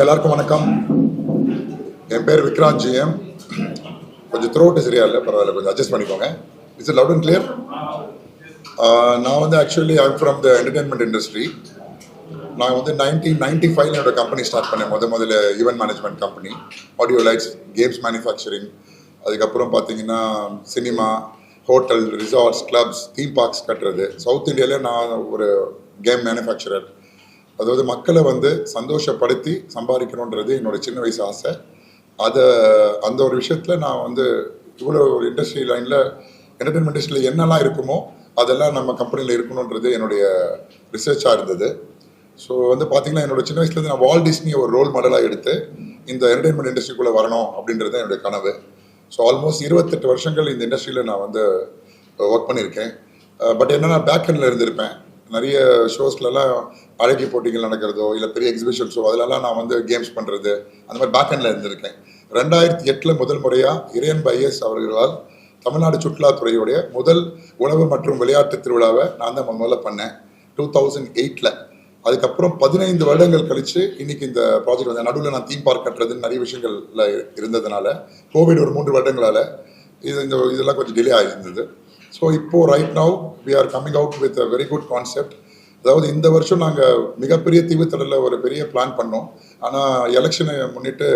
எல்லாருக்கும் வணக்கம். என் பேர் விக்ராந்த் ஜிஎம் கொஞ்சம் த்ரோட்டு சரியா இல்லை பரவாயில்ல கொஞ்சம் அட்ஜஸ்ட் பண்ணிக்கோங்க. இட்ஸ் லவுட் அண்ட் கிளியர் நான் வந்து actually I'm from the entertainment industry நான் வந்து நைன்டீன் நைன்டி ஃபைவ்ல என்னோட கம்பெனி ஸ்டார்ட் பண்ணேன் முத முதல்ல event management company audio lights games manufacturing அதுக்கப்புறம் பார்த்தீங்கன்னா cinema hotel resorts clubs theme parks கட்டுறது. சவுத் இந்தியாவிலே நான் ஒரு கேம் மேனுஃபேக்சரர் அதாவது மக்களை வந்து சந்தோஷப்படுத்தி சம்பாதிக்கணுன்றது என்னோட சின்ன வயசு ஆசை. அதை அந்த ஒரு விஷயத்தில் நான் வந்து இவ்வளோ ஒரு இண்டஸ்ட்ரி லைனில் என்டர்டைன்மெண்ட் இண்டஸ்ட்ரியில் என்னெல்லாம் இருக்குமோ அதெல்லாம் நம்ம கம்பெனியில் இருக்கணுன்றது என்னுடைய ரிசர்ச்சாக இருந்தது. ஸோ வந்து பார்த்தீங்கன்னா என்னோட சின்ன வயசுலேருந்து நான் வால் டிஸ்னி ஒரு ரோல் மாடலாக எடுத்து இந்த என்டர்டைன்மெண்ட் இண்டஸ்ட்ரிக்குள்ளே வரணும் அப்படின்றது தான் என்னுடைய கனவு. ஸோ ஆல்மோஸ்ட் இருபத்தெட்டு வருஷங்கள் இந்த இண்டஸ்ட்ரியில் நான் வந்து ஒர்க் பண்ணியிருக்கேன். பட் என்னென்னா பேக் இருந்திருப்பேன். நிறைய ஷோஸ்லலாம் அழகி போட்டிகள் நடக்கிறதோ இல்லை பெரிய எக்ஸிபிஷன் ஷோ அதிலலாம் நான் வந்து கேம்ஸ் பண்ணுறது அந்த மாதிரி பேக் இருந்திருக்கேன். ரெண்டாயிரத்தி எட்டில் முதல் முறையாக இறையன் பைஎஸ் அவர்களால் தமிழ்நாடு சுற்றுலாத்துறையுடைய முதல் உணவு மற்றும் விளையாட்டு திருவிழாவை நான் தான் முதல்ல பண்ணேன். டூ தௌசண்ட் எயிட்டில் அதுக்கப்புறம் பதினைந்து வருடங்கள் கழிச்சு இன்னைக்கு இந்த ப்ராஜெக்ட் வந்து நடுவில் நான் தீம் பார்க் கட்டுறதுன்னு நிறைய விஷயங்கள்ல இருந்ததுனால கோவிட் ஒரு மூன்று வருடங்களால் இது இந்த இதெல்லாம் கொஞ்சம் டிலே ஆகிருந்தது ஸோ இப்போது right now we are coming out with a very good concept அதாவது இந்த வருஷம் நாங்கள் மிகப்பெரிய தீவுத்தடலில் ஒரு பெரிய பிளான் பண்ணோம். ஆனால் எலெக்ஷனை முன்னிட்டு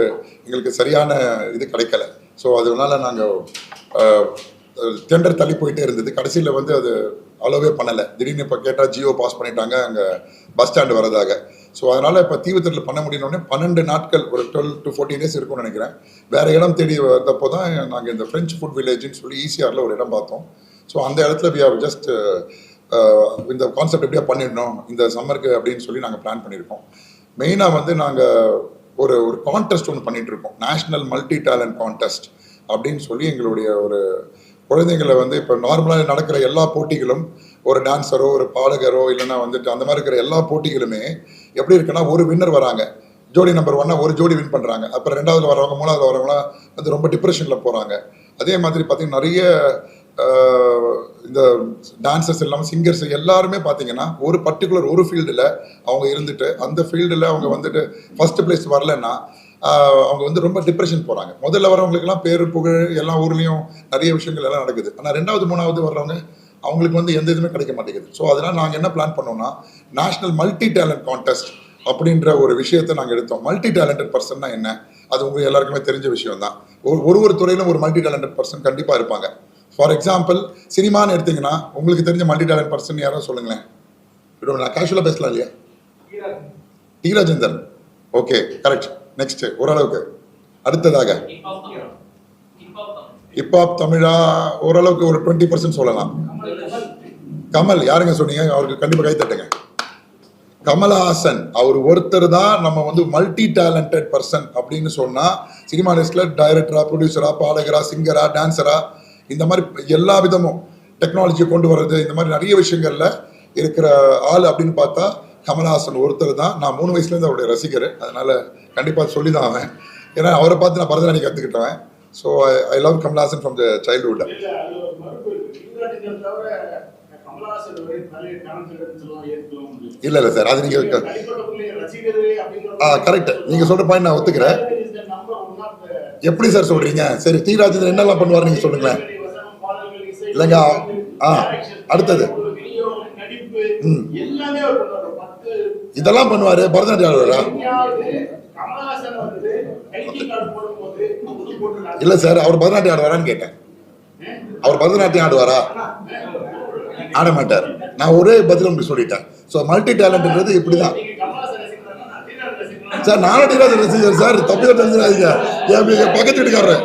எங்களுக்கு சரியான இது கிடைக்கல. ஸோ அதனால நாங்கள் டெண்டர் தள்ளி போயிட்டே இருந்தது. கடைசியில் வந்து அது அலோவே பண்ணலை. திடீர்னு இப்போ கேட்டால் ஜியோ பாஸ் பண்ணிட்டாங்க அங்கே பஸ் ஸ்டாண்டு வரதாக ஸோ அதனால் இப்போ தீவுத்தட்டில் பண்ண முடியணுன்னே பன்னெண்டு நாட்கள் ஒரு டுவெல் டு ஃபோர்டீன் டேஸ் இருக்கும்னு நினைக்கிறேன். வேறு இடம் தேடி வந்தப்போ தான் நாங்கள் இந்த ஃப்ரெஞ்ச் ஃபுட் வில்லேஜ்னு சொல்லி ஈசிஆரில் ஒரு இடம் பார்த்தோம். ஸோ அந்த இடத்துல வி ஹவ் ஜஸ்ட் இந்த கான்செப்ட் எப்படியா பண்ணிடணும் இந்த சம்மருக்கு அப்படின்னு சொல்லி நாங்கள் பிளான் பண்ணியிருக்கோம். மெயினாக வந்து நாங்கள் ஒரு ஒரு கான்டெஸ்ட் ஒன்று பண்ணிட்டு இருக்கோம் நேஷ்னல் மல்டி டேலண்ட் கான்டெஸ்ட் அப்படின்னு சொல்லி எங்களுடைய ஒரு குழந்தைங்களை வந்து இப்போ நார்மலாக நடக்கிற எல்லா போட்டிகளும் ஒரு டான்ஸரோ ஒரு பாடகரோ இல்லைன்னா வந்துட்டு அந்த மாதிரி இருக்கிற எல்லா போட்டிகளுமே எப்படி இருக்குன்னா ஒரு வின்னர் வராங்க. ஜோடி நம்பர் ஒன்னா ஒரு ஜோடி வின் பண்ணுறாங்க அப்புறம் ரெண்டாவது வரவங்க மூணாவது வரவங்களாம் வந்து ரொம்ப டிப்ரெஷனில் போகிறாங்க அதே மாதிரி பார்த்தீங்கன்னா நிறைய இந்த டான்சர்ஸ் இல்லாமல் சிங்கர்ஸ் எல்லாருமே பார்த்தீங்கன்னா ஒரு பர்டிகுலர் ஒரு ஃபீல்டில் அவங்க இருந்துட்டு அந்த ஃபீல்டில் அவங்க வந்துட்டு ஃபர்ஸ்ட் பிளேஸ் வரலன்னா அவங்க வந்து ரொம்ப டிப்ரெஷன் போகிறாங்க முதல்ல வரவங்களுக்குலாம் பேர் புகழ் எல்லா ஊர்லேயும் நிறைய விஷயங்கள் எல்லாம் நடக்குது. ஆனால் ரெண்டாவது மூணாவது வர்றவங்க அவங்களுக்கு வந்து எந்த இதுவுமே கிடைக்க மாட்டேங்குது. ஸோ அதனால் நாங்கள் என்ன பிளான் பண்ணோம்னா நேஷனல் மல்டி டேலண்ட் கான்டெஸ்ட் அப்படின்ற ஒரு விஷயத்தை நாங்கள் எடுத்தோம். மல்டி டேலண்டட் பர்சன்னா என்ன? அது உங்களுக்கு எல்லாருக்குமே தெரிஞ்ச விஷயம் தான் ஒரு ஒரு துறையிலும் ஒரு மல்டி டேலண்டட் பர்சன் கண்டிப்பாக இருப்பாங்க. ஃபார் எக்ஸாம்பிள் சினிமான்னு எடுத்தீங்கன்னா உங்களுக்கு தெரிஞ்ச மல்டி டேலண்ட் பர்சன் யாரோ சொல்லுங்களேன். நான் கேஷுவலாக பேசலாம் இல்லையா? T Rajendar okay correct next ஓரளவுக்கு. அடுத்ததாக. ஹிப்ஹாப் தமிழா ஓரளவுக்கு ஒரு டுவெண்ட்டி பர்சன்ட் சொல்லலாம். கமல் யாருங்க சொன்னீங்க? அவருக்கு கண்டிப்பாக கை தட்டுங்க. கமலஹாசன் அவர் ஒருத்தர் தான் நம்ம வந்து மல்டி டேலண்டட் பர்சன் அப்படின்னு சொன்னால் சினிமா இண்டஸ்ட்ரியில டைரக்டரா ப்ரொடியூசரா பாடகரா சிங்கரா டான்ஸரா இந்த மாதிரி எல்லா விதமும் டெக்னாலஜியை கொண்டு வர்றது இந்த மாதிரி நிறைய விஷயங்கள்ல இருக்கிற ஆள் அப்படின்னு பார்த்தா கமலஹாசன் ஒருத்தர் தான். நான் மூணு வயசுலேருந்து அவருடைய ரசிகர். அதனால கண்டிப்பாக சொல்லி தான் அவன் ஏன்னா அவரை பார்த்து நான் Bharatanatyam கற்றுக்கிட்டவன் so I love Kamal Haasan from the childhood இல்ல. இல்லை சார் அது நீங்கள் ஆ கரெக்ட் நீங்கள் சொல்கிற பாயிண்ட் நான் ஒத்துக்கிறேன். எப்படி சார் சொல்றீங்க? சரி டி ராஜேந்திரன் என்னெல்லாம் பண்ணுவார் நீங்க சொல்லுங்களேன். இல்லைங்க, ஆ, அடுத்தது. ம். பண்ணுவார். இதெல்லாம் பண்ணுவாரு பரதநாட்டியம் ஆடுவாரா இல்ல சார் அவர் பரதநாட்டியம் ஆடுவாரான்னு கேட்டேன். அவர் பரதநாட்டியம் ஆடுவாரா? ஆட மாட்டார். நான் ஒரே பதில் உங்களுக்கு சொல்லிட்டேன். ஸோ மல்டி டேலண்ட்ன்றது இப்படிதான். நான் சார் நானும் டி ரசிகர் சார் தப்பி தெரிஞ்சிடாதீங்க என் என் பக்கத்து வீட்டுக்காரரு.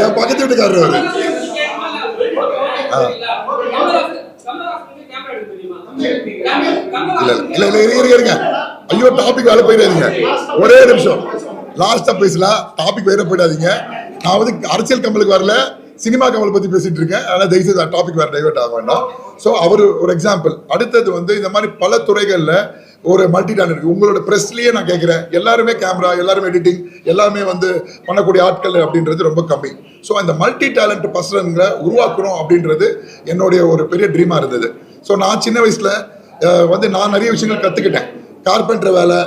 என் பக்கத்து வீட்டுக்காரரு அவரு ஆ. இல்ல இல்ல இல்ல இருங்க இருங்க, ஐயோ டாபிக் வேலை போயிடாதீங்க. ஒரே நிமிஷம். லாஸ்டா பேசலாம் டாபிக் வேற போயிடாதீங்க. நான் வந்து அரசியல் கமலுக்கு வரல. சினிமா கமல் பத்தி பேசிட்டு இருக்கேன். அதனால தயவுசெய்து டாபிக் வேற டைவர்ட் ஆக வேண்டாம். ஸோ அவர் ஒரு எக்ஸாம்பிள் அடுத்தது வந்து இந்த மாதிரி பல துறைகள்ல ஒரு மல்டி டேலண்ட் உங்களோட ப்ரெஸ்லயே நான் கேட்குறேன் எல்லாருமே கேமரா எல்லாருமே எடிட்டிங் எல்லாமே வந்து பண்ணக்கூடிய ஆட்கள் அப்படின்றது ரொம்ப கம்மி. ஸோ அந்த மல்டி டேலண்ட் பர்சன்களை உருவாக்கணும் அப்படின்றது என்னுடைய ஒரு பெரிய ட்ரீமாக இருந்தது. ஸோ நான் சின்ன வயசுல வந்து நான் நிறைய விஷயங்கள் கற்றுக்கிட்டேன் கார்பெண்டர் வேலை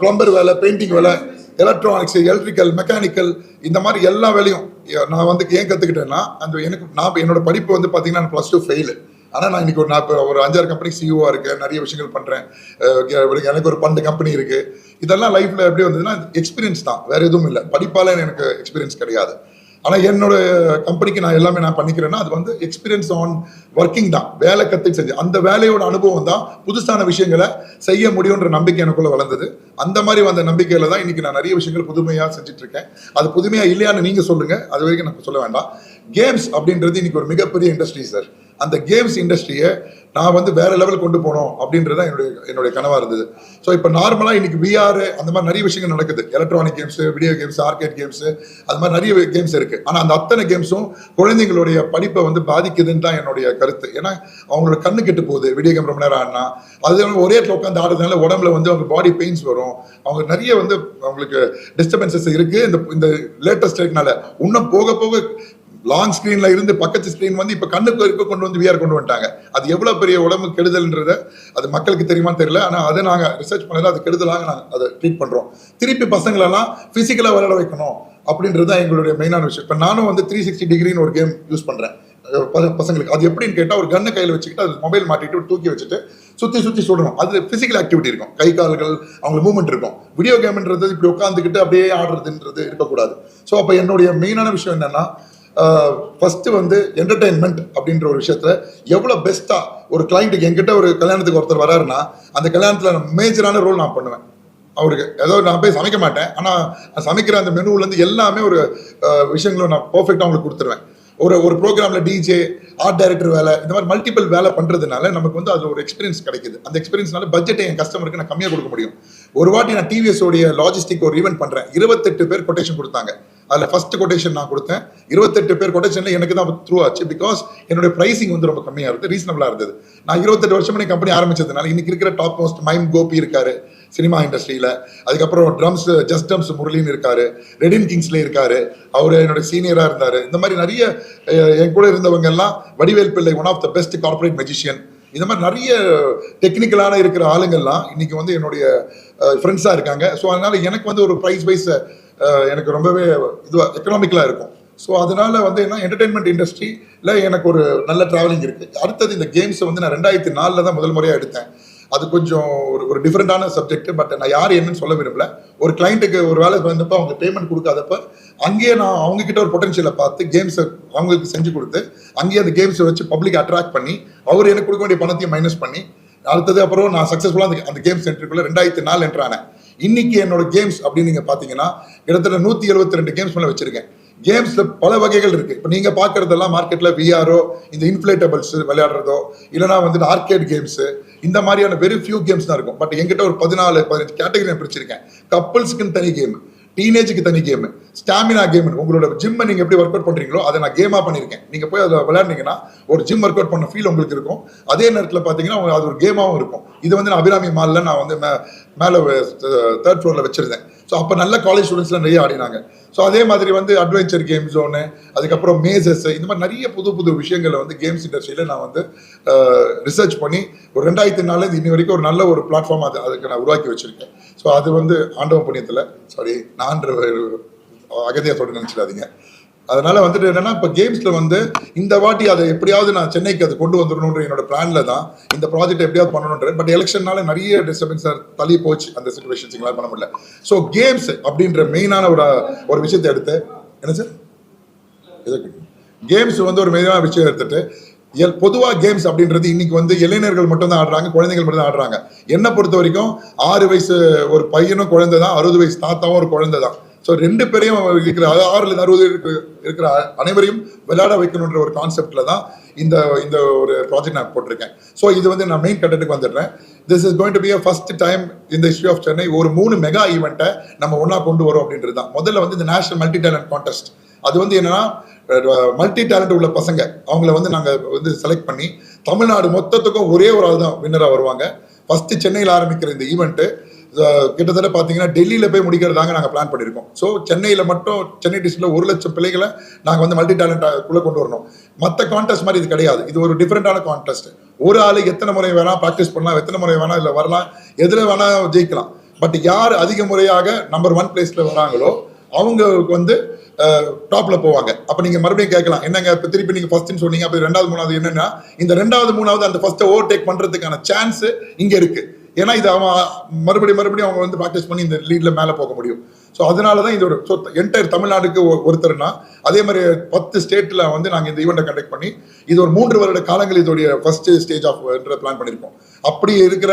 ப்ளம்பர் வேலை பெயிண்டிங் வேலை எலக்ட்ரானிக்ஸ் எலக்ட்ரிக்கல் மெக்கானிக்கல் இந்த மாதிரி எல்லா வேலையும் நான் வந்து ஏன் கற்றுக்கிட்டேன்னா அந்த எனக்கு நான் என்னோட படிப்பு வந்து பார்த்தீங்கன்னா ப்ளஸ் டூ ஃபெயிலு ஆனால் நான் இன்னைக்கு ஒரு நான் ஒரு அஞ்சாறு கம்பெனி சிஇஓவாக இருக்கேன் நிறைய விஷயங்கள் பண்ணுறேன் எனக்கு ஒரு பன்னெண்டு கம்பெனி இருக்குது இதெல்லாம் லைஃப்பில் எப்படி வந்ததுன்னா எக்ஸ்பீரியன்ஸ் தான். வேறு எதுவும் இல்லை. படிப்பால் எனக்கு எக்ஸ்பீரியன்ஸ் கிடையாது. ஆனால் என்னோட கம்பெனிக்கு நான் எல்லாமே நான் பண்ணிக்கிறேன்னா அது வந்து எக்ஸ்பீரியன்ஸ் ஆன் ஒர்க்கிங் தான். வேலை கற்று செஞ்சு. அந்த வேலையோட அனுபவம் தான் புதுசான விஷயங்களை செய்ய முடியுன்ற நம்பிக்கை எனக்குள்ள வளர்ந்தது. அந்த மாதிரி வந்த நம்பிக்கையில தான் இன்னைக்கு நான் நிறைய விஷயங்கள் புதுமையாக செஞ்சுட்டு இருக்கேன் அது புதுமையாக இல்லையான்னு நீங்கள் சொல்லுங்கள் அது வரைக்கும் நான் சொல்ல வேண்டாம். கேம்ஸ் அப்படின்றது இன்னைக்கு ஒரு மிகப்பெரிய இண்டஸ்ட்ரி சார் அந்த கேம்ஸ் இண்டஸ்ட்ரியை நான் வந்து வேற லெவல் கொண்டு போனோம் அப்படின்றது தான் என்னுடைய என்னுடைய கனவா இருந்தது. ஸோ இப்போ நார்மலாக இன்னைக்கு விஆர் அந்த மாதிரி நிறைய விஷயங்கள் நடக்குது. Electronic games video games arcade games அது மாதிரி நிறைய கேம்ஸ் இருக்கு. ஆனால் அந்த அத்தனை கேம்ஸும் குழந்தைங்களுடைய படிப்பை வந்து பாதிக்குதுன்னு தான் என்னுடைய கருத்து. ஏன்னா அவங்களோட கண்ணு கெட்டு போகுது. வீடியோ கேம் ரொம்ப நேரம் ஆடினா அது ஒரே இடத்துல உட்காந்து ஆடுறதுனால உடம்புல வந்து அவங்க பாடி பெயின்ஸ் வரும். அவங்க நிறைய வந்து அவங்களுக்கு டிஸ்டர்பன்சஸ் இருக்கு. இந்த இந்த லேட்டஸ்ட் டெக்னால இன்னும் போக போக லாங் ஸ்கிரீன்ல இருந்து பக்கத்து ஸ்கிரீன் வந்து இப்ப கண்ணுக்கு இருக்க கொண்டு வந்து விஆர் கொண்டு வந்துட்டாங்க. அது எவ்வளவு பெரிய உடம்பு கெடுதல்ன்றத அது மக்களுக்கு தெரியுமான்னு தெரியல. ஆனா அதை நாங்க ரிசர்ச் பண்ணல. அது கெடுதலாக நாங்க அதை ட்ரீட் பண்றோம். திருப்பி பசங்களெல்லாம் பிசிக்கலா விளையாட வைக்கணும் அப்படின்றது தான் எங்களுடைய மெயினான விஷயம். இப்ப நானும் வந்து த்ரீ சிக்ஸ்டி டிகிரின்னு ஒரு கேம் யூஸ் பண்றேன். ப- பசங்களுக்கு. அது எப்படின்னு கேட்டால் ஒரு கண்ணை கையில் வச்சுக்கிட்டு அது மொபைல் மாட்டிட்டு தூக்கி வச்சுட்டு சுற்றி சுற்றி சுடணும். அது ஃபிசிக்கல் ஆக்டிவிட்டி இருக்கும். கை கால்கள் அவங்க மூவ்மெண்ட் இருக்கும். வீடியோ கேம்ன்றது இப்படி உட்காந்துக்கிட்டு அப்படியே ஆடுறதுன்றது இருக்கக்கூடாது. ஸோ அப்போ என்னுடைய மெயினான விஷயம் என்னன்னா ஃபஸ்ட்டு வந்து என்டர்டெயின்மெண்ட் அப்படின்ற ஒரு விஷயத்தில் எவ்வளோ பெஸ்ட்டாக ஒரு கிளைண்ட்டுக்கு எங்கிட்ட ஒரு கல்யாணத்துக்கு ஒருத்தர் வராருன்னா அந்த கல்யாணத்தில் மேஜரான ரோல் நான் பண்ணுவேன். அவருக்கு ஏதோ நான் போய் சமைக்க மாட்டேன். ஆனால் நான் சமைக்கிற அந்த மெனுவிலேருந்து இருந்து எல்லாமே ஒரு விஷயங்களும் நான் பர்ஃபெக்டாக அவங்களுக்கு கொடுத்துருவேன். ஒரு ஒரு ப்ரோக்ராமில் டிஜே ஆர்ட் டைரக்டர் வேலை இந்த மாதிரி மல்டிபிள் வேலை பண்ணுறதுனால நமக்கு வந்து அதில் ஒரு எக்ஸ்பீரியன்ஸ் கிடைக்குது. அந்த எக்ஸ்பீரியன்ஸ்னால பட்ஜெட்டை என் கஸ்டமருக்கு நான் கம்மியாக கொடுக்க முடியும். ஒரு வாட்டி நான் டிவிஎஸ் உடைய லாஜிஸ்டிக் ஒரு ஈவெண்ட் பண்ணுறேன் இருபத்தெட்டு பேர் கொட்டேஷன் கொடுத்தாங்க. அதில் ஃபர்ஸ்ட் கொட்டேஷன் நான் கொடுத்தேன். இருபத்தெட்டு பேர் கொட்டேஷனில் எனக்கு தான் த்ரூ ஆச்சு. பிகாஸ் என்னுடைய ப்ரைஸிங் வந்து ரொம்ப கம்மியாக இருந்தது ரீசனபிளாக இருந்தது. நான் இருபத்தெட்டு வருஷம் கம்பெனி ஆரம்பிச்சதுனால இன்னைக்கு இருக்கிற டாப் மோஸ்ட் மைம் கோபி இருக்காரு சினிமா இண்டஸ்ட்ரியில் அதுக்கப்புறம் ட்ரம்ஸ் ஜஸ்ட் ட்ரம்ஸ் முரளின்னு இருக்காரு ரெடின் கிங்ஸ்ல இருக்காரு. அவர் என்னோட சீனியராக இருந்தார். இந்த மாதிரி நிறைய என் கூட இருந்தவங்க எல்லாம் Vadivel Pillai one of the best corporate magician இந்த மாதிரி நிறைய டெக்னிக்கலான இருக்கிற ஆளுங்கள்லாம் இன்னைக்கு வந்து என்னுடைய ஃப்ரெண்ட்ஸாக இருக்காங்க. ஸோ அதனால எனக்கு வந்து ஒரு ப்ரைஸ் வைஸ் எனக்கு ரொம்பவே இதுவாக எக்கனாமிக்கலாக இருக்கும். ஸோ அதனால வந்து என்ன என்டர்டைன்மெண்ட் இண்டஸ்ட்ரியில் எனக்கு ஒரு நல்ல ட்ராவலிங் இருக்குது அடுத்தது இந்த கேம்ஸை வந்து நான் ரெண்டாயிரத்தி நாலில் தான் முதல் முறையாக எடுத்தேன். அது கொஞ்சம் ஒரு ஒரு டிஃப்ரெண்டான சப்ஜெக்ட் பட் நான் யார் என்னன்னு சொல்ல விரும்பல. ஒரு கிளைண்ட்டுக்கு ஒரு வேலை வந்தப்போ அவங்க பேமெண்ட் கொடுக்காதப்ப அங்கேயே நான் அவங்கக்கிட்ட ஒரு பொட்டன்ஷியலை பார்த்து கேம்ஸை அவங்களுக்கு செஞ்சு கொடுத்து அங்கேயே அந்த கேம்ஸை வச்சு பப்ளிக் அட்ராக்ட் பண்ணி அவர் எனக்கு கொடுக்க வேண்டிய பணத்தையும் மைனஸ் பண்ணி அடுத்தது அப்புறம் நான் சக்ஸஸ்ஃபுல்லாக அந்த அந்த கேம் சென்டருக்குள்ளே ரெண்டாயிரத்தி நாலு என்ட்ரானேன் இன்னைக்கு என்னோட கேம்ஸ் அப்படின்னு நீங்கள் பார்த்தீங்கன்னா கிட்டத்தட்ட நூற்றி எழுபத்தி ரெண்டு கேம்ஸ் மேலே வச்சிருக்கேன். கேம்ஸில் பல வகைகள் இருக்குது இப்போ நீங்கள் பார்க்குறதெல்லாம் மார்க்கெட்டில் விஆரோ இந்த இன்ஃபிளேட்டபிள்ஸ் விளையாடுறதோ இல்லைனா வந்துட்டு ஆர்கேட் கேம்ஸு இந்த மாதிரியான வெரி ஃபியூ கேம்ஸ் தான் இருக்கும். பட் எங்கிட்ட ஒரு பதினாலு பதினஞ்சு கேட்டகரி நான் பிரிச்சிருக்கேன். கப்புள்ஸ்க்குன்னு தனி கேம் டீனேஜுக்கு தனி கேமு ஸ்டாமினா கேம் உங்களோட ஜிம்மை நீங்கள் எப்படி ஒர்க் அவுட் பண்ணுறீங்களோ அதை நான் கேமாக பண்ணியிருக்கேன். நீங்கள் போய் அதை விளையாடுனீங்கன்னா ஒரு ஜிம் ஒர்க் அவுட் பண்ண ஃபீல் உங்களுக்கு இருக்கும். அதே நேரத்தில் பார்த்தீங்கன்னா உங்களுக்கு அது ஒரு கேமாகவும் இருக்கும். இது வந்து நான் அபிராமி மால்ல நான் வந்து மே- மேலே தேர்ட் ஃப்ளோரில் வச்சிருந்தேன். ஸோ அப்போ நல்ல காலேஜ் ஸ்டூடெண்ட்ஸ்லாம் நிறைய ஆடினாங்க. ஸோ அதே மாதிரி வந்து அட்வென்ச்சர் கேம் ஜோனு அதுக்கப்புறம் மேசஸ் இந்த மாதிரி நிறைய புது புது விஷயங்களை வந்து கேம்ஸ் இண்டஸ்ட்ரியில் நான் வந்து ரிசர்ச் பண்ணி ஒரு ரெண்டாயிரத்தி நாலு இன்னி வரைக்கும் ஒரு நல்ல ஒரு பிளாட்ஃபார்ம் அது அதுக்கு நான் உருவாக்கி வச்சுருக்கேன். ஸோ அது வந்து ஆண்டவ புண்ணியத்தில் சாரி நான் அகதியாக சொல்ல நினச்சிடாதீங்க. அதனால வந்துட்டு என்னன்னா இப்போ கேம்ஸ்ல வந்து இந்த வாட்டி அதை எப்படியாவது நான் சென்னைக்கு அது கொண்டு வந்துடணுன்ற என்னோட பிளான்ல தான் இந்த ப்ராஜெக்ட் எப்படியாவது பண்ணணுன்ற பட் எலெக்ஷன்னால நிறைய டிஸ்டர்பன்ஸ் தள்ளி போச்சு அந்த சுச்சுவேஷன்ஸ் எங்களால் பண்ண முடியல. ஸோ கேம்ஸ் அப்படின்ற மெயினான ஒரு ஒரு விஷயத்தை எடுத்து என்ன சார் கேம்ஸ் வந்து ஒரு மெயினான விஷயம் எடுத்துட்டு எல் பொதுவாக கேம்ஸ் அப்படின்றது இன்னைக்கு வந்து இளைஞர்கள் மட்டும் தான் ஆடுறாங்க குழந்தைகள் மட்டும் தான் ஆடுறாங்க. என்னை பொறுத்த வரைக்கும் ஆறு வயசு ஒரு பையனும் குழந்தை தான் அறுபது வயசு தாத்தாவும் ஒரு குழந்தை தான் ஸோ ரெண்டு பேரையும் இருக்கிற ஆறுல அறுபது இருக்கிற அனைவரையும் விளையாட வைக்கணுன்ற ஒரு கான்செப்ட்ல தான் இந்த இந்த ஒரு ப்ராஜெக்ட் நான் போட்டிருக்கேன். ஸோ இது வந்து நான் மெயின் கண்டென்ட்டுக்கு வந்துடுறேன். This is going to be a first time இந்த ஹிஸ்ட்ரி ஆஃப் சென்னை ஒரு மூணு மெகா ஈவெண்ட்டை நம்ம ஒன்றா கொண்டு வரோம் அப்படின்றது தான். முதல்ல வந்து இந்த நேஷனல் மல்டி டேலண்ட் கான்டெஸ்ட் அது வந்து என்னன்னா மல்டி டேலண்ட் உள்ள பசங்க. அவங்கள வந்து நாங்கள் வந்து செலக்ட் பண்ணி தமிழ்நாடு மொத்தத்துக்கும் ஒரே ஒரு ஆள் தான் வின்னராக வருவாங்க. ஃபஸ்ட்டு சென்னையில் ஆரம்பிக்கிற இந்த ஈவெண்ட்டு கிட்டத்தட்ட பார்த்தீங்கன்னா டெல்லியில் போய் முடிக்கிறதாங்க நாங்கள் பிளான் பண்ணியிருக்கோம். ஸோ சென்னையில் மட்டும் சென்னை டிஸ்ட்ரிக்டில் ஒரு லட்சம் பிள்ளைகளை நாங்கள் வந்து மல்டி டேலண்ட்டாக்குள்ளே கொண்டு வரணும். மற்ற கான்டெஸ்ட் மாதிரி இது கிடையாது. இது ஒரு டிஃப்ரெண்டான கான்டெஸ்ட் ஒரு ஆள் எத்தனை முறை வேணால் ப்ராக்டிஸ் பண்ணலாம் எத்தனை முறை வேணால் இல்லை வரலாம் எதில் வேணால் ஜெயிக்கலாம். பட் யார் அதிக முறையாக நம்பர் ஒன் பிளேஸில் வராங்களோ அவங்களுக்கு வந்து டாப்ல போவாங்க. அப்ப நீங்க மறுபடியும் கேட்கலாம் என்னங்க திருப்பி நீங்க ஃபர்ஸ்ட்னு சொன்னீங்க அப்ப ரெண்டாவது மூணாவது என்னன்னா இந்த ரெண்டாவது மூணாவது அந்த ஃபர்ஸ்ட் ஓவர்டேக் பண்றதுக்கான சான்ஸ் இங்க இருக்கு. ஏன்னா இது அவன் மறுபடியும் மறுபடியும் அவங்க வந்து ப்ராக்டிஸ் பண்ணி இந்த லீட்ல மேல போக முடியும். ஸோ அதனால தான் இது ஒரு ஸோ என்டையர் தமிழ்நாடுக்கு ஒருத்தர்னா அதே மாதிரி பத்து ஸ்டேட்டில் வந்து நாங்கள் இந்த ஈவெண்ட்டை கண்டக்ட் பண்ணி இது ஒரு மூன்று வருட காலங்கள் இதோடைய first stage of plan uh, பண்ணியிருக்கோம் அப்படி இருக்கிற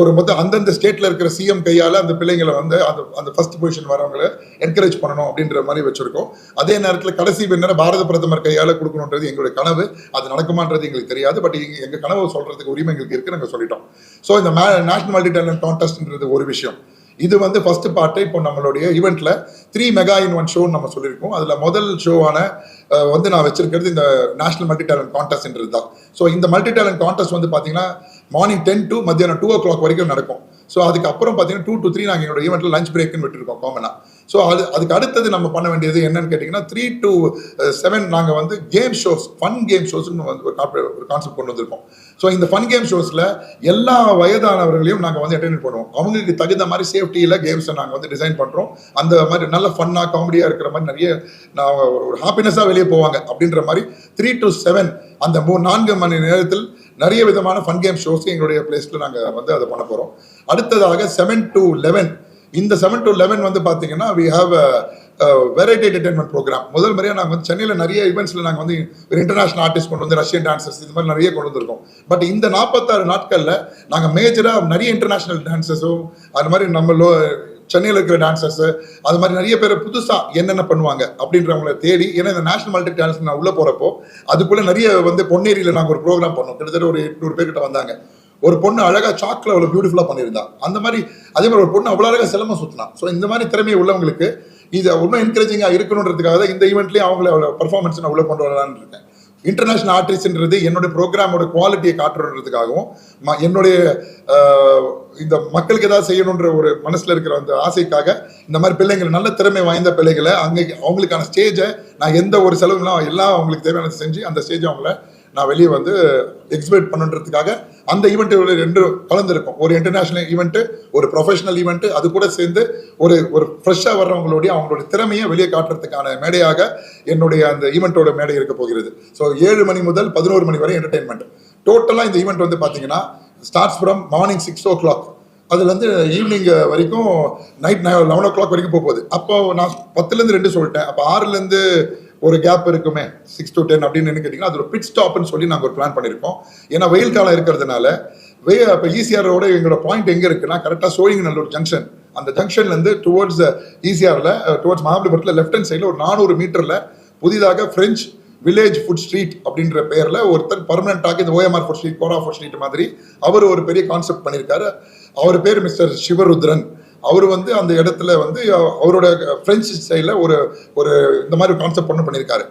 ஒரு மொத்தம் அந்தந்த ஸ்டேட்டில் இருக்கிற சிஎம் கையால் அந்த பிள்ளைங்களை வந்து அந்த அந்த ஃபர்ஸ்ட் பொசிஷன் வரவங்களை என்கரேஜ் பண்ணணும் அப்படின்ற மாதிரி வச்சுருக்கோம். அதே நேரத்தில் கடைசி பின்னர் பாரத பிரதமர் கையால் கொடுக்கணுன்றது எங்களுடைய கனவு. அது நடக்குமான்றது எங்களுக்கு தெரியாது. பட் எங்கள் எங்கள் கனவு சொல்கிறதுக்கு உரிமை எங்களுக்கு இருக்குது நாங்கள் சொல்லிட்டோம். ஸோ இந்த மே நேஷனல் மல்டி டேலண்ட் கான்டெஸ்ட்ன்றது ஒரு விஷயம். இது வந்து ஃபர்ஸ்ட் பார்ட்டு இப்போ நம்மளுடைய ஈவெண்ட்ல த்ரீ மெகா இன் ஒன் ஷோன்னு நம்ம சொல்லியிருக்கோம். அதுல முதல் ஷோவான வந்து நான் வச்சிருக்கிறது இந்த நேஷனல் மல்டி டேலண்ட் கான்டெஸ்ட்ன்றது தான். ஸோ இந்த மல்டி டேலண்ட் கான்டெஸ்ட் வந்து பார்த்தீங்கன்னா மார்னிங் டென் டு மத்தியானம் டூ ஓ கிளாக் வரைக்கும் நடக்கும். ஸோ அதுக்கப்புறம் பார்த்தீங்கன்னா டூ டு த்ரீ நாங்கள் எங்களோட ஈவெண்ட்டில் லஞ்ச் பிரேக்குன்னு விட்டுருக்கோம் காமனாக ஸோ அது அதுக்கு அடுத்தது நம்ம பண்ண வேண்டியது என்னன்னு கேட்டிங்கன்னா த்ரீ டு செவன் uh, நாங்கள் வந்து கேம் ஷோஸ் ஃபன் கேம் ஷோஸ்னு வந்து ஒரு ஒரு கான்செப்ட் கொண்டு வந்திருக்கோம். ஸோ இந்த ஃபன் கேம் ஷோஸில் எல்லா வயதானவர்களையும் நாங்கள் வந்து அட்டென்ட் பண்ணுவோம். அவங்களுக்கு தகுந்த மாதிரி சேஃப்டியில் கேம்ஸை நாங்கள் வந்து டிசைன் பண்ணுறோம் அந்த மாதிரி நல்ல ஃபன்னாக காமெடியாக இருக்கிற மாதிரி நிறைய நான் ஒரு ஹாப்பினஸாக வெளியே போவாங்க அப்படின்ற மாதிரி த்ரீ டு செவன் அந்த மூ நான்கு மணி நேரத்தில் நிறைய விதமான ஃபன் கேம் ஷோஸ் எங்களுடைய பிளேஸில் நாங்கள் வந்து அதை பண்ண போகிறோம் அடுத்ததாக செவன் டு லெவன் இந்த செவன் டு லெவன் வந்து பார்த்தீங்கன்னா we have variety entertainment programme முதல் முறையாக நாங்கள் வந்து சென்னையில் நிறைய ஈவெண்ட்ஸில் நாங்கள் வந்து ஒரு இன்டர்நேஷனல் ஆர்டிஸ்ட் கொண்டு வந்து ரஷ்யன் டான்சர்ஸ் இது மாதிரி நிறைய கொண்டு வந்திருக்கோம். பட் இந்த நாற்பத்தாறு நாட்களில் நாங்கள் மேஜராக நிறைய இன்டர்நேஷனல் டான்சஸும் அது மாதிரி நம்ம லோ சென்னையில் இருக்கிற டான்சர்ஸ் அது மாதிரி நிறைய பேர் புதுசாக என்னென்ன பண்ணுவாங்க அப்படின்றவங்கள தேடி ஏன்னா இந்த நேஷனல் மல்டி டான்ஸ் நான் உள்ளே போகிறப்போ அதுக்குள்ளே நிறைய வந்து பொன்னேரியில் நாங்கள் ஒரு ப்ரோக்ராம் பண்ணோம். கிட்டத்தட்ட ஒரு எட்நூறு பேர்கிட்ட வந்தாங்க. ஒரு பொண்ணு அழகா சாக்ல அவ்வளவு பியூட்டிஃபுல்லா பண்ணியிருந்தா. அந்த மாதிரி அதே மாதிரி ஒரு பொண்ணு அவ்வளவு அழகா சிலம்பம் சுத்தினா. ஸோ இந்த மாதிரி திறமை உள்ளவங்களுக்கு இது இன்னும் என்கரேஜிங்கா இருக்கணுன்றதுக்காக தான் இந்த ஈவெண்ட்லயும் அவங்கள அவ்வளோ பர்ஃபார்மன்ஸ் நான் உள்ள கொண்டு வரலான்னு இருக்கேன். இன்டர்நேஷனல் ஆர்டிஸ்ட்ன்றது என்னுடைய ப்ரோக்ராமோட குவாலிட்டியை காட்டுறதுக்காகவும் ம- என்னுடைய இந்த மக்களுக்கு ஏதாவது செய்யணுன்ற ஒரு மனசுல இருக்கிற அந்த ஆசைக்காக இந்த மாதிரி பிள்ளைங்களை நல்ல திறமை வாய்ந்த பிள்ளைகளை அங்கே அவங்களுக்கான ஸ்டேஜை நான் எந்த ஒரு செலவுலாம் எல்லாம் அவங்களுக்கு தேவையானது செஞ்சு அந்த ஸ்டேஜ் அவங்கள நான் வெளியே வந்து எக்ஸிபிட் பண்ணுன்றதுக்காக அந்த ஈவெண்ட்டு ரெண்டு கலந்துருக்கும். ஒரு இன்டர்நேஷனல் ஈவெண்ட்டு ஒரு ப்ரொஃபஷனல் ஈவெண்ட் அது கூட சேர்ந்து ஒரு ஒரு ஃப்ரெஷ்ஷாக வர்றவங்களுடைய அவங்களுடைய திறமையை வெளியே காட்டுறதுக்கான மேடையாக என்னுடைய அந்த ஈவெண்ட்டோட மேடை இருக்க போகிறது. ஸோ ஏழு மணி முதல் பதினோரு மணி வரை என்டர்டைன்மெண்ட் டோட்டலாக இந்த ஈவெண்ட் வந்து பார்த்தீங்கன்னா starts from morning six o'clock அதுலேருந்து ஈவினிங் வரைக்கும் நைட் லெவன் ஓ கிளாக் வரைக்கும் போகுது. அப்போ நான் பத்துலேருந்து ரெண்டு சொல்லிட்டேன். அப்போ ஆறுலேருந்து ஒரு கேப் இருக்குமே சிக்ஸ் டு டென் அப்படின்னு என்ன கேட்டிங்கன்னா அது ஒரு பிட் ஸ்டாப்னு சொல்லி நாங்கள் ஒரு பிளான் பண்ணியிருக்கோம். ஏன்னா வெயில் காலம் இருக்கிறதுனால வே இப்போ ஈசிஆரோட எங்களோட பாயிண்ட் எங்கே இருக்குன்னா கரெக்டாக சோழிங்கநல்லூர் ஜங்ஷன் அந்த ஜங்ஷன்லேருந்து டுவர்ட்ஸ் ஈசிஆரில் டுவர்ட்ஸ் மகாபலிபுரத்தில் லெஃப்ட் ஹேண்ட் சைடில் ஒரு நானூறு மீட்டரில் புதிதாக ஃப்ரெஞ்ச் வில்லேஜ் ஃபுட் ஸ்ட்ரீட் அப்படின்ற பேரில் ஒருத்தர் பர்மனண்டாக இந்த OMR food street Kora food street மாதிரி அவர் ஒரு பெரிய கான்செப்ட் பண்ணியிருக்காரு. அவர் பேர் மிஸ்டர் சிவருத்ரன் அவர் வந்து அந்த இடத்துல வந்து அவரோட பிரெஞ்சு ஸ்டைலில் ஒரு ஒரு இந்த மாதிரி கான்செப்ட் ஒன்று பண்ணியிருக்காரு.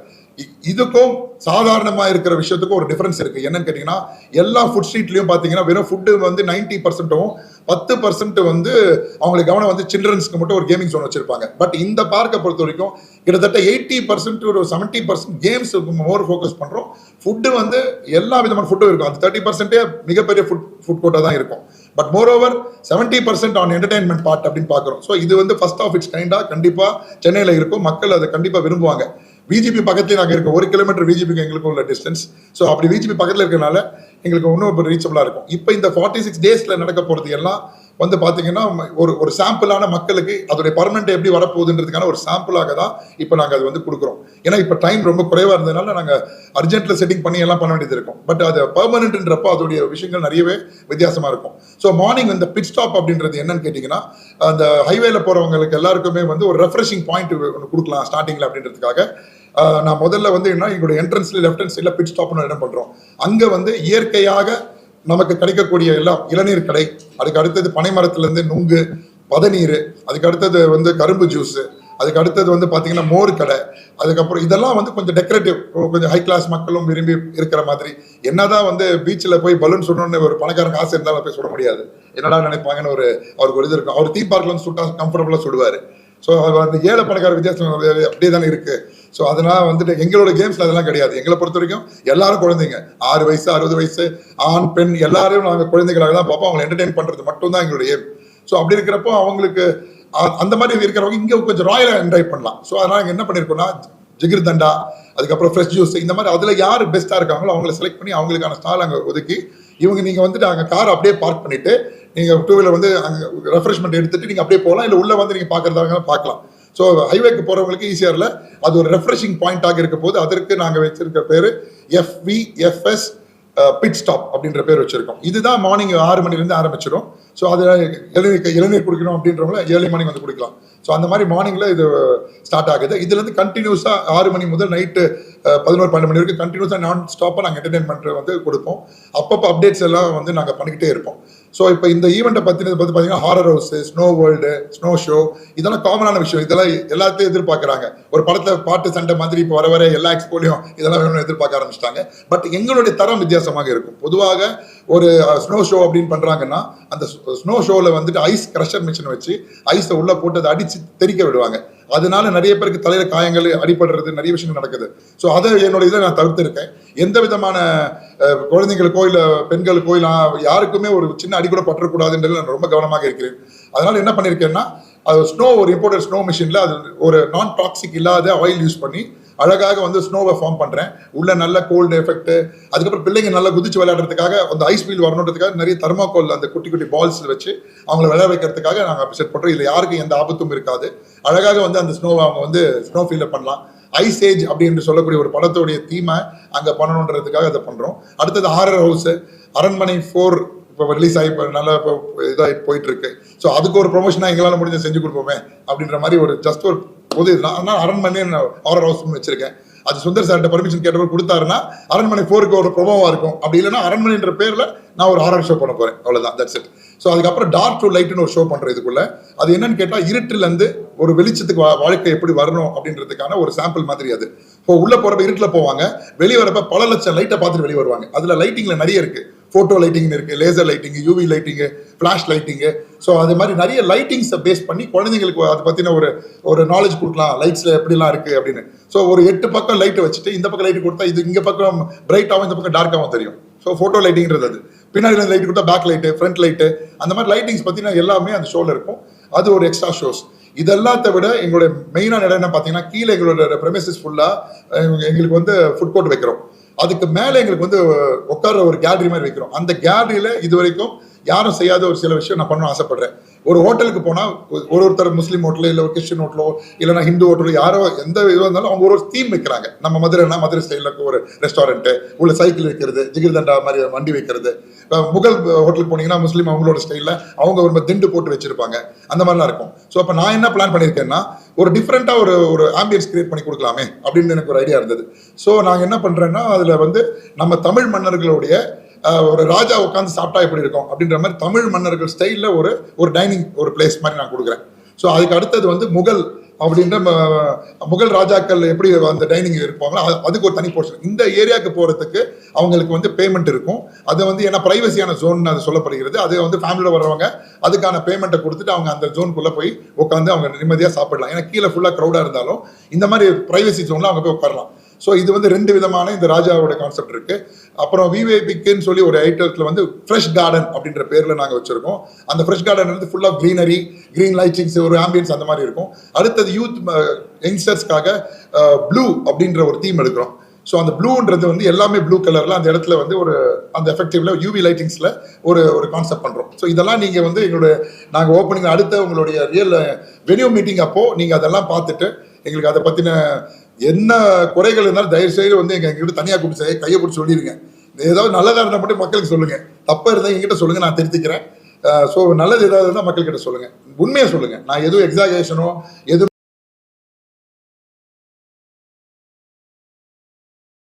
இதுக்கும் சாதாரணமாக இருக்கிற விஷயத்துக்கும் ஒரு டிஃப்ரென்ஸ் இருக்குது என்னன்னு கேட்டிங்கன்னா எல்லா ஃபுட் ஸ்ட்ரீட்லையும் பார்த்தீங்கன்னா வெறும் ஃபுட்டு வந்து நைன்டி பர்சன்ட்டும் பத்து பர்சன்ட் வந்து அவங்களுக்கு கவனம் வந்து சில்ட்ரன்ஸ்க்கு மட்டும் ஒரு கேமிங் ஜோன் வச்சிருப்பாங்க. பட் இந்த பார்க்கை பொறுத்த வரைக்கும் கிட்டத்தட்ட எயிட்டி பர்சன்ட் ஒரு seventy percent games more focus பண்ணுறோம் ஃபுட்டு வந்து எல்லா விதமான ஃபுட்டும் இருக்கும். அந்த தேர்ட்டி பர்சன்டே மிகப்பெரிய ஃபுட் ஃபுட் கோட்டாக தான் இருக்கும். But more over seventy percent on entertainment part அப்படின்னு பார்க்குறோம். ஸோ இது வந்து ஃபர்ஸ்ட் ஆஃப் இட்ஸ் கைண்டாக கண்டிப்பாக சென்னையில் இருக்கும். மக்கள் அதை கண்டிப்பாக விரும்புவாங்க. விஜிபி பக்கத்துலேயே நாங்கள் இருக்கோம். ஒரு கிலோமீட்டர் விஜிபிக்கு எங்களுக்கு உள்ள டிஸ்டன்ஸ் ஸோ அப்படி விஜிபி பக்கத்தில் இருக்கிறனால எங்களுக்கு இன்னும் ரீச்சபிளாக இருக்கும். இப்போ இந்த ஃபார்ட்டி சிக்ஸ் டேஸில் நடக்க போகிறது எல்லாம் வந்து பார்த்தீங்கன்னா ஒரு ஒரு சாம்பிளான மக்களுக்கு அதோடைய பர்மனெண்ட் எப்படி வரப்போகுதுன்றதுக்கான ஒரு சாம்பிளாக தான் இப்போ நாங்கள் அது வந்து கொடுக்குறோம். ஏன்னா இப்போ டைம் ரொம்ப குறைவாக இருந்ததுனால நாங்கள் அர்ஜென்ட்டில் செட்டிங் பண்ணி எல்லாம் பண்ண வேண்டியது இருக்கும். பட் அது பர்மனெண்ட்ன்றப்போ அதோடைய விஷயங்கள் நிறையவே வித்தியாசமாக இருக்கும். ஸோ மார்னிங் இந்த பிட் ஸ்டாப் அப்படின்றது என்னன்னு கேட்டிங்கன்னா அந்த ஹைவேல போகிறவங்களுக்கு எல்லாருக்குமே வந்து ஒரு ரெஃப்ரெஷிங் பாயிண்ட் ஒன்று கொடுக்கலாம் ஸ்டார்டிங்கில் அப்படின்றதுக்காக. நான் முதல்ல வந்து என்ன எங்களுடைய என்ட்ரன்ஸ்ல லெஃப்ட் ஹேண்ட் சைடில் பிட் ஸ்டாப்னு இடம் பண்ணுறோம் அங்கே வந்து இயற்கையாக நமக்கு கிடைக்கக்கூடிய எல்லாம் இளநீர் கடை அதுக்கு அடுத்தது பனை மரத்துலேருந்து நுங்கு பதநீர் அதுக்கு அடுத்தது வந்து கரும்பு ஜூஸ் அதுக்கு அடுத்தது வந்து பார்த்தீங்கன்னா மோர் கடை அதுக்கப்புறம் இதெல்லாம் வந்து கொஞ்சம் டெக்கரேட்டிவ் கொஞ்சம் ஹை கிளாஸ் மக்களும் விரும்பி இருக்கிற மாதிரி. என்னதான் வந்து பீச்சில் போய் பலூன் சுடணும்னு ஒரு பணக்காரங்க ஆசை இருந்தாலும் போய் சுட முடியாது. என்னடா நினைப்பாங்கன்னு ஒரு அவருக்கு ஒரு இது இருக்கும். அவர் தீ பார்க்ல வந்து சுட்டா கம்ஃபர்டபுளாக சுடுவார். ஸோ அது அந்த ஏழை பணக்கார வித்தியாசம் அப்படியே தானே இருக்கு. ஸோ அதனால வந்துட்டு எங்களோட கேம்ஸ்ல அதெல்லாம் கிடையாது. எங்களை பொறுத்த வரைக்கும் எல்லாரும் குழந்தைங்க. ஆறு வயசு அறுபது வயசு ஆண் பெண் எல்லாரும் நாங்கள் குழந்தைகளாக தான் பார்ப்போம். அவங்களை என்டர்டெயின் பண்றது மட்டும்தான் எங்களுடைய ஏம் ஸோ அப்படி இருக்கிறப்போ அவங்களுக்கு அந்த மாதிரி இருக்கிறவங்க இங்கே கொஞ்சம் ராயலாக என்ஜாய் பண்ணலாம். ஸோ அதனால் நாங்கள் என்ன பண்ணியிருக்கோம்னா ஜிகிர் தண்டா அதுக்கப்புறம் ஃப்ரெஷ் ஜூஸ் இந்த மாதிரி அதில் யார் பெஸ்ட்டாக இருக்காங்களோ அவங்கள செலக்ட் பண்ணி அவங்களுக்கான ஸ்டால் அங்கே ஒதுக்கி இவங்க நீங்கள் வந்துட்டு அங்கே கார் அப்படியே பார்க் பண்ணிட்டு நீங்கள் டூ வீலர் வந்து அங்கே ரெஃப்ரெஷ்மெண்ட் எடுத்துட்டு நீங்கள் அப்படியே போகலாம். இல்லை உள்ளே வந்து நீங்கள் பார்க்குறதாக பார்க்கலாம் ஸோ ஹைவேக்கு போகிறவங்களுக்கு ஈஸியாக இல்லை. அது ஒரு ரெஃப்ரெஷிங் பாயிண்டாக இருக்க போது அதற்கு நாங்கள் வச்சிருக்க பேர் எஃப்விஎஃப்எஸ் பிட் ஸ்டாப் அப்படின்ற பேர் வச்சிருக்கோம். இதுதான் மார்னிங் ஆறு மணிலேருந்து ஆரம்பிச்சிடும். ஸோ அது இளநீர் இளநீர் குடிக்கணும் அப்படின்றவங்கள ஏழு மணி வந்து குடிக்கலாம். ஸோ அந்த மாதிரி மார்னிங்கில் இது ஸ்டார்ட் ஆகுது. இதுலேருந்து கண்டினியூஸாக ஆறு மணி முதல் நைட்டு பதினோரு பன்னெண்டு மணி வரைக்கும் கண்டினியூஸாக நான் ஸ்டாப்பாக நாங்கள் என்டர்டைன்மெண்ட் வந்து கொடுப்போம். அப்பப்போ அப்டேட்ஸ் எல்லாம் வந்து நாங்கள் பண்ணிக்கிட்டே இருப்போம். ஸோ இப்போ இந்த ஈவெண்ட்டை பற்றினது பார்த்து பார்த்தீங்கன்னா horror house snow world snow show இதெல்லாம் காமனான விஷயம். இதெல்லாம் எல்லாத்தையும் எதிர்பார்க்குறாங்க. ஒரு படத்தில் பாட்டு சண்டை மாதிரி இப்போ வர வர எல்லா எக்ஸ்போலையும் இதெல்லாம் வேணும்னு எதிர்பார்க்க ஆரம்பிச்சிட்டாங்க. பட் எங்களுடைய தரம் வித்தியாசமாக இருக்கும். பொதுவாக ஒரு ஸ்னோ ஷோ அப்படின்னு பண்ணுறாங்கன்னா அந்த ஸ்னோ ஷோவில் வந்துட்டு ஐஸ் க்ரஷர் மிஷின் வச்சு ஐஸை உள்ளே போட்டு அதை அடித்து தெறிக்க விடுவாங்க. அதனால நிறைய பேருக்கு தலையில காயங்கள் அடிபடுறது நிறைய விஷயங்கள் நடக்குது. ஸோ அதை என்னோட இதை நான் தவிர்த்திருக்கேன். எந்த விதமான குழந்தைங்களுக்கோ இல்லை பெண்களுக்கோ இல்லை யாருக்குமே ஒரு சின்ன அடி கூட பற்றக்கூடாதுன்றது நான் ரொம்ப கவனமாக இருக்கிறேன். அதனால என்ன பண்ணியிருக்கேன்னா அது ஸ்னோ ஒரு இம்போர்ட்டட் ஸ்னோ மிஷினில் அது ஒரு நான் டாக்ஸிக் இல்லாத ஆயில் யூஸ் பண்ணி அழகாக வந்து ஸ்னோவை ஃபார்ம் பண்ணுறேன் உள்ள நல்ல கோல்டு எஃபெக்ட் அதுக்கப்புறம் பிள்ளைங்க நல்லா குதிச்சு விளையாடுறதுக்காக அந்த ஐஸ் ஃபீல் வரணுன்றதுக்காக நிறைய தர்மாக்கோல் அந்த குட்டி குட்டி பால்ஸ் வச்சு அவங்கள விளையாட வைக்கிறதுக்காக நாங்கள் செட் பண்ணுறோம் இதில் யாருக்கும் எந்த ஆபத்தும் இருக்காது. அழகாக வந்து அந்த ஸ்னோவை அவங்க வந்து ஸ்னோ ஃபீலில் பண்ணலாம். ஐஸ் ஏஜ் அப்படின்னு சொல்லக்கூடிய ஒரு படத்தோடைய தீமை அங்கே பண்ணணுன்றதுக்காக அதை பண்ணுறோம் அடுத்தது ஹாரர் ஹவுஸ் அரண்மனை ஃபோர் இப்போ ரிலீஸ் ஆகி இப்போ நல்லா இப்போ இதாகி போயிட்டு இருக்கு. ஸோ அதுக்கு ஒரு ப்ரொமோஷனாக எங்களால் முடிஞ்ச செஞ்சு கொடுப்போமே அப்படின்ற மாதிரி ஒரு ஜஸ்ட் ஒரு பொது நான் ஆனால் அரண்மனை ஆரர் ஹவுஸ்னு வச்சிருக்கேன். அது சுந்தர் சார்கிட்ட பர்மிஷன் கேட்டவர் கொடுத்தாருன்னா அரண்மனை ஃபோருக்கு ஒரு ப்ரொமோவாக இருக்கும். அப்படி இல்லைன்னா அரண்மனைன்ற பேரில் நான் ஒரு ஆரர் ஷோ பண்ண போகிறேன் அவ்வளோதான் தட்ஸ் இட் ஸோ அதுக்கப்புறம் டார்க் டு லைட்னு ஒரு ஷோ பண்ணுற இதுக்குள்ள. அது என்னன்னு கேட்டால் இருட்டிலேருந்து ஒரு வெளிச்சத்துக்கு வா- வாழ்க்கை எப்படி வரணும் அப்படின்றதுக்கான ஒரு சாம்பிள் மாதிரி அது. இப்போ உள்ளே போகிறப்ப இருட்டில் போவாங்க. வெளியே வரப்ப பல லட்சம் லைட்டை பார்த்துட்டு வெளியே வருவாங்க. அதில் லைட்டிங்கில் நிறைய இருக்குது ஃபோட்டோ லைட்டிங் இருக்கு laser lighting UV lighting flash lighting so அது மாதிரி நிறைய லைட்டிங்ஸை பேஸ் பண்ணி குழந்தைங்களுக்கு அதை பற்றின ஒரு ஒரு நாலேஜ் கொடுக்கலாம். லைட்ஸில் எப்படிலாம் இருக்குது அப்படின்னு. ஸோ ஒரு எட்டு பக்கம் லைட்டை வச்சுட்டு இந்த பக்கம் லைட் கொடுத்தா இது இங்கே பக்கம் பிரைட்டாகவும் இந்த பக்கம் டார்க்காகவும் தெரியும். ஸோ ஃபோட்டோ லைட்டிங்கிறது அது. பின்னாடி லைட் கொடுத்தா பேக் லைட்டு ஃப்ரண்ட் லைட்டு அந்த மாதிரி லைட்டிங்ஸ் பற்றின எல்லாமே அந்த ஷோவில் இருக்கும். அது ஒரு எக்ஸ்ட்ரா ஷோஸ் இதெல்லாத்தை விட எங்களுடைய மெயினான இடம் என்ன பார்த்தீங்கன்னா கீழே எங்களோட ப்ரெமிசஸ் ஃபுல்லாக எங்களுக்கு வந்து ஃபுட் கோர்ட் வைக்கிறோம். அதுக்கு மேலே எங்களுக்கு வந்து உட்கார்ற ஒரு கேலரி மாதிரி வைக்கிறோம். அந்த கேலரியில் இது வரைக்கும் யாரும் செய்யாத ஒரு சில விஷயம் நான் பண்ண ஆசைப்படுறேன். ஒரு ஹோட்டலுக்கு போனால் ஒரு ஒருத்தர் முஸ்லீம் ஹோட்டலோ இல்லை ஒரு கிறிஸ்டின் ஹோட்டலோ இல்லைனா ஹிந்து ஹோட்டலோ யாரோ எந்த இதுவாக இருந்தாலும் அவங்க ஒரு ஒரு தீம் வைக்கிறாங்க. நம்ம மதுரைனா மதுரை ஸ்டைலில் ஒரு ரெஸ்டாரண்ட்டு உள்ள சைக்கிள் வைக்கிறது ஜிகிர்தண்டா மாதிரி வண்டி வைக்கிறது. இப்போ முகல் ஹோட்டலுக்கு போனீங்கன்னா முஸ்லீம் அவங்களோட ஸ்டைலில் அவங்க ஒரு திண்டு போட்டு வச்சிருப்பாங்க. அந்த மாதிரிலாம் இருக்கும். ஸோ அப்போ நான் என்ன பிளான் பண்ணியிருக்கேன்னா ஒரு டிஃப்ரெண்ட்டாக ஒரு ஒரு ஆம்பியன்ஸ் கிரியேட் பண்ணி கொடுக்கலாமே அப்படின்னு எனக்கு ஒரு ஐடியா இருந்தது. ஸோ நாங்கள் என்ன பண்ணுறேன்னா அதில் வந்து நம்ம தமிழ் மன்னர்களுடைய ஒரு ராஜா உட்காந்து சாப்பிட்டா எப்படி இருக்கும் அப்படின்ற மாதிரி தமிழ் மன்னர்கள் ஸ்டைலில் ஒரு ஒரு டைனிங் ஒரு பிளேஸ் மாதிரி நான் கொடுக்குறேன். ஸோ அதுக்கு அடுத்தது வந்து முகல் அப்படின்ற முகல் ராஜாக்கள் எப்படி அந்த டைனிங் இருப்பாங்களோ அதுக்கு ஒரு தனி போர்ஷன் இந்த ஏரியாவுக்கு போகிறதுக்கு அவங்களுக்கு வந்து பேமெண்ட் இருக்கும். அது வந்து ஏன்னா ப்ரைவசியான ஜோன் அது சொல்லப்படுகிறது. அது வந்து ஃபேமிலியில் வர்றவங்க அதுக்கான பேமெண்ட்டை கொடுத்துட்டு அவங்க அந்த ஜோனுக்குள்ளே போய் உட்காந்து அவங்க நிம்மதியாக சாப்பிடலாம். ஏன்னா கீழே ஃபுல்லாக க்ரௌடாக இருந்தாலும் இந்த மாதிரி ப்ரைவசி ஜோனில் அவங்க போய் உட்காரலாம். ஸோ இது வந்து ரெண்டு விதமான இந்த ராஜாவோட கான்செப்ட் இருக்கு. அப்புறம் விவேபிக்குன்னு சொல்லி ஒரு ஐட்டத்தில் வந்து ஃப்ரெஷ் கார்டன் அப்படின்ற பேரில் நாங்கள் வச்சிருக்கோம். அந்த ஃப்ரெஷ் கார்டன் வந்து full of greenery green lightings ஒரு ஆம்பியன்ஸ் அந்த மாதிரி இருக்கும். அடுத்தது யூத் யங்ஸ்டர்ஸ்க்காக ப்ளூ அப்படின்ற ஒரு தீம் எடுக்கிறோம். ஸோ அந்த ப்ளூன்றது வந்து எல்லாமே ப்ளூ கலரில் அந்த இடத்துல வந்து ஒரு அந்த எஃபெக்டிவ்ல யூவி லைட்டிங்ஸில் ஒரு ஒரு கான்செப்ட் பண்ணுறோம் ஸோ இதெல்லாம் நீங்கள் வந்து எங்களுடைய நாங்கள் ஓப்பனிங் அடுத்த உங்களுடைய ரியல் வெனியூ மீட்டிங் அப்போ நீங்கள் அதெல்லாம் பார்த்துட்டு எங்களுக்கு அதை பற்றின என்ன குறைகள் இருந்தாலும் தயவு செய்து வந்து எங்க எங்ககிட்ட தனியாக கூப்பிட்டு கையை பிடிச்சி சொல்லிடுங்க ஏதாவது நல்லதாக இருந்தால் மட்டும் மக்களுக்கு சொல்லுங்கள் தப்பாக இருந்தால் எங்கிட்ட சொல்லுங்கள் நான் திருத்திக்கிறேன். ஸோ நல்லது ஏதாவது இருந்தால் மக்கள்கிட்ட சொல்லுங்கள் உண்மையை சொல்லுங்கள் நான் எதுவும் எக்ஸாகேஷனோ எதுவும்